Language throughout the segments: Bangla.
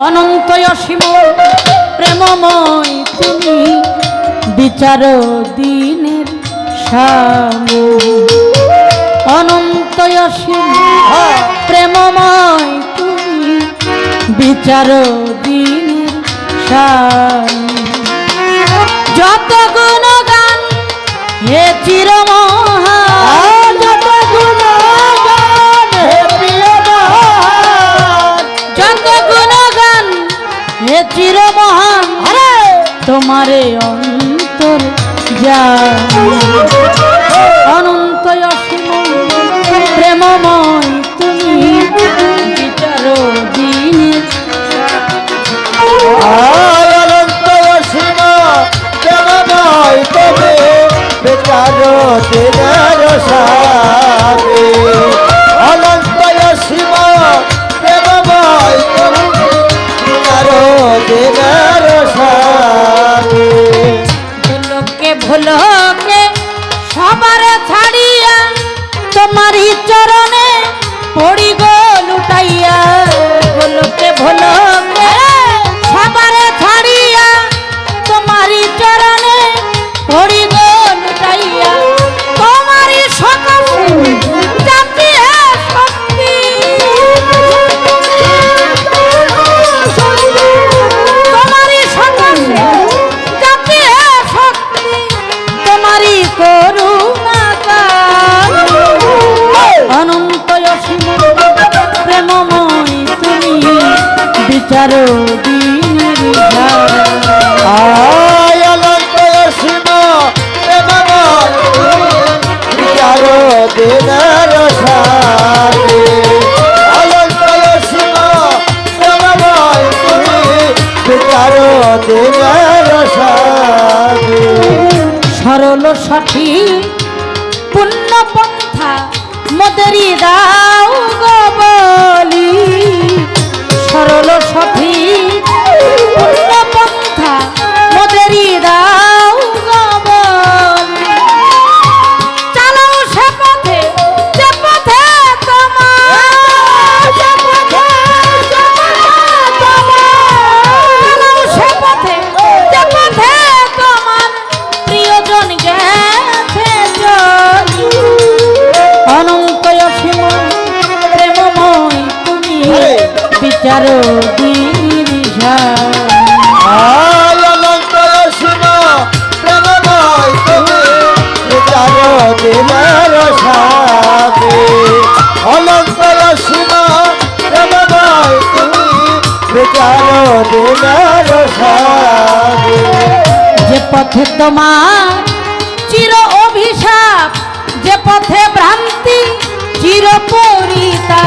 অনন্ত অসীম প্রেমময় তুমি বিচার দিনের অনন্ত অসীম প্রেমময় তুমি বিচার দিনের যত গুণগান হে চিরমহান হে চিরমহান তোমারে অন্তর যা অনন্ত অসীম প্রেমময় তুমি বিচার দিনের অনন্ত অসীম প্রেমময় তবে বেচার দিনের দিনের বিচার বিচার দিশা আয় অনন্ত অসীম তুমি বিচার দিনের সাথে। অনন্ত অসীম প্রেমময় তুমি বিচার দিনের সাথে। যে পথে তোমার চির অভিশাপ যে পথে ভ্রান্তি চির পরিতা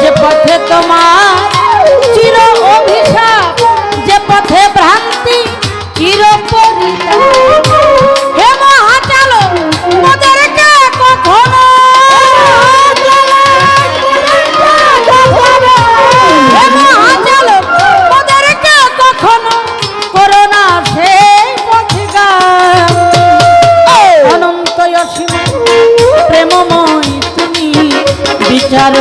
যে পথে তোমার বিচার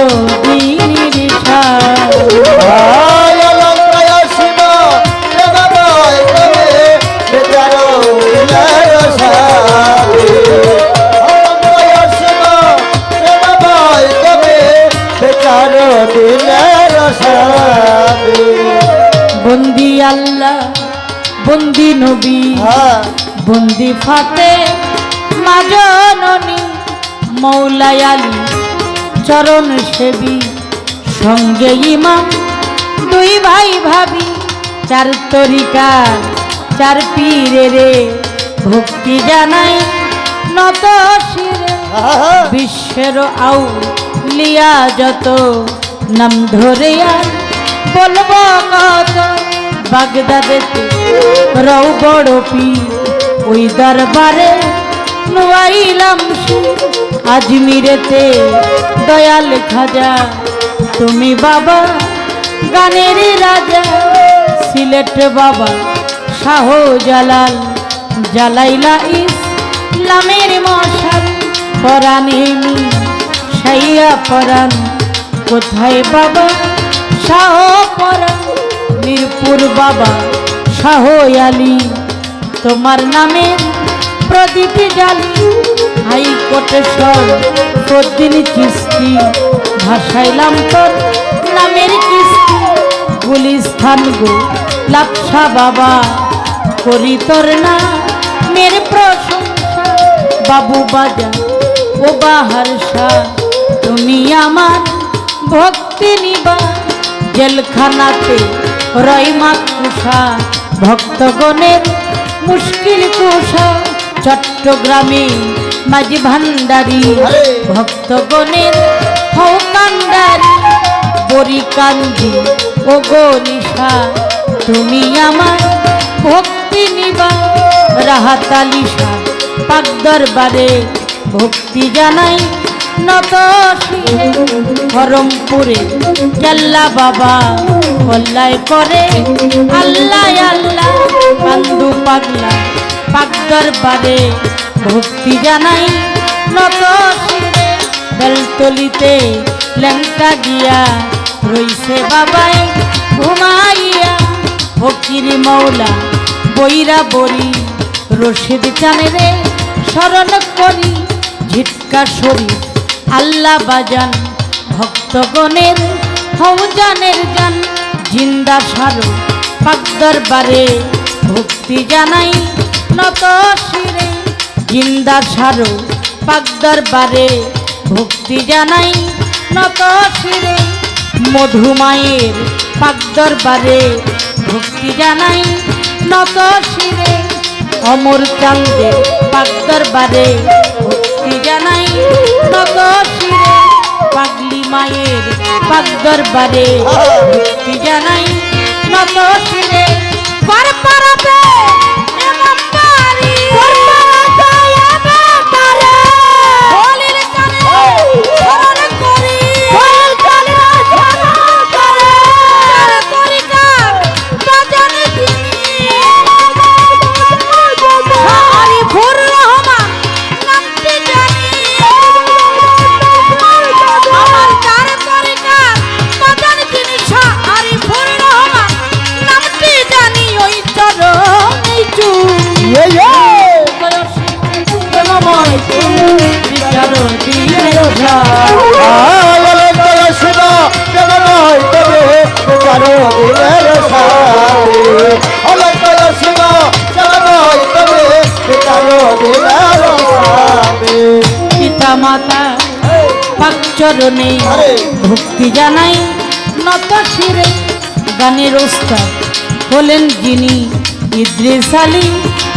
দিনের সাথে। বন্দি আল্লাহ বন্দি নবী হ্যাঁ। বন্দি ফাতে মাজননী মৌলাই আলী। চরণ সেবী সঙ্গে ইমাম দুই ভাই ভাবি চার তরিকা চার পীরে রে ভক্তি জানাই নত শিরে। বিশ্বের আউ লিয়া যত নাম ধরে আর বলব কত বাগদাদেতে রৌ বড় পি ওই দরবারে নুয়াইলাম। আজমিরেতে দয়াল খাজা। তুমি বাবা, গানের রাজা। সিলেট বাবা শাহ জালাল জালাইলা ইসলামের মশাল। পরাণে সাইয়া পরাণ। কোথায় বাবা, শাহ পরাণ? মিরপুর বাবা, শাহ আলী। তোমার নামে প্রদীপ জালি হাইকোটেশ্বর প্রদিন কিস্তি ভাসাইলাম তোর নামের কিস্তি। গুলিস্থান গো, লাপসা বাবা, করি তোর না মের প্রশংসা। বাবু বাজা, ও বাহার শাহ তুমি আমার ভক্তি নিবা। জেলখানাতে রইমা কুষা ভক্তগণের মুশকিল কুষা। চট্টগ্রামে মাঝি ভান্ডারি আরে! ভক্তগণের হৌকান্ডারি বরিকান্দি ও গনিশা তুমি আমার ভক্তি নিবা রাহাতালিশা পাক দরবারে ভক্তি জানাই নত হরমপুরে কেল্লা বাবা কল্যায় করে আল্লাহ আল্লাহ কান্দু পাগলা দরবারে ভক্তি জানাই নত লেঙ্কা গিয়া রইছে বাবাই ঘুমাইয়া। ফকির মৌলা বইরা বরি রশিদ চানেরে স্মরণ করি। ঝিটকা শরীর আল্লাহ বাজান, ভক্তগণের হৌজানের গান। জিন্দা সারো বারে ভক্তি জানাই নত শিরে জিন্দা সারো পাকদর বারে। ভক্তি জানাই নত শিরে মধুমায়ের পাকদর বারে। ভক্তি জানাই নত শিরে অমর চান্দে পাকদর বারে। ভক্তি জানাই নত শিরে পাগলি মায়ের পাকদর বারে। ভক্তি জানাই নত শিরে আরে। ভক্তি জানাই নত শিরে গানের ওস্তাদ হলেন যিনি ইদ্রিস আলী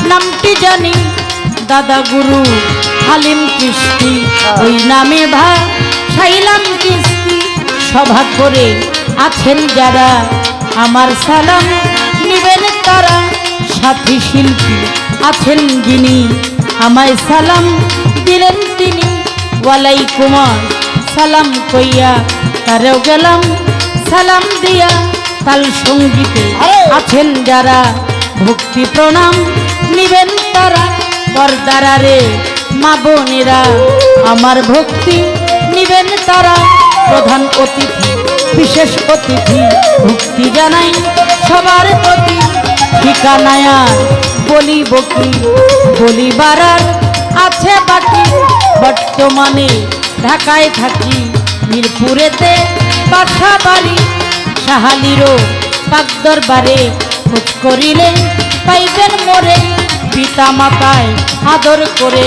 নামটি জানি দাদা গুরু হালিম কৃষ্টি। ওই নামে ভা সাইলাম কিস্তি সভা করে আছেন যারা। আমার সালাম নিবেন তারা সাথী শিল্পী আছেন যিনি। আমায় সালাম দিলেন তিনি। ওয়ালাই কুমার সালাম কইয়া তারেও গেলাম সালাম দিয়া তাল সঙ্গীতে! আছেন যারা ভক্তি প্রণাম নিবেন তারা পর্দারারে মা বোনেরা। আমার ভক্তি নিবেন তারা প্রধান অতিথি বিশেষ অতিথি। ভক্তি জানাই সবার প্রতি ঠিকানায় আর বলিব কি? বলিবার আর আছে বাকি বর্তমানে। ঢাকায় থাকি মিরপুরেতে বাসা বাড়ি সাহালিরও পাকদরবারে খোঁজ করিলে পাইবেন মোরে। পিতা মাতায় আদর করে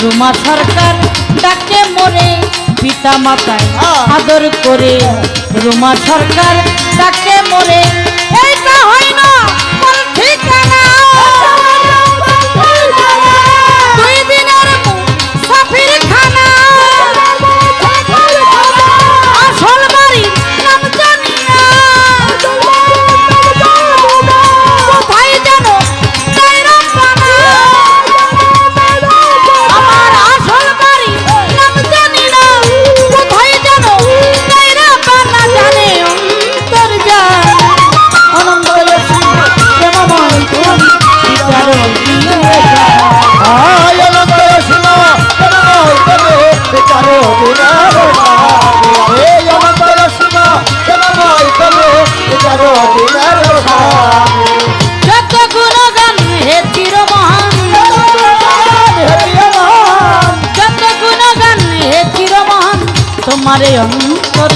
রুমা সরকার ডাকে মোরে। পিতা মাতায় আদর করে রুমা সরকার ডাকে মোরে। হয় না কোন ঠিকানা তোমারে অন্তর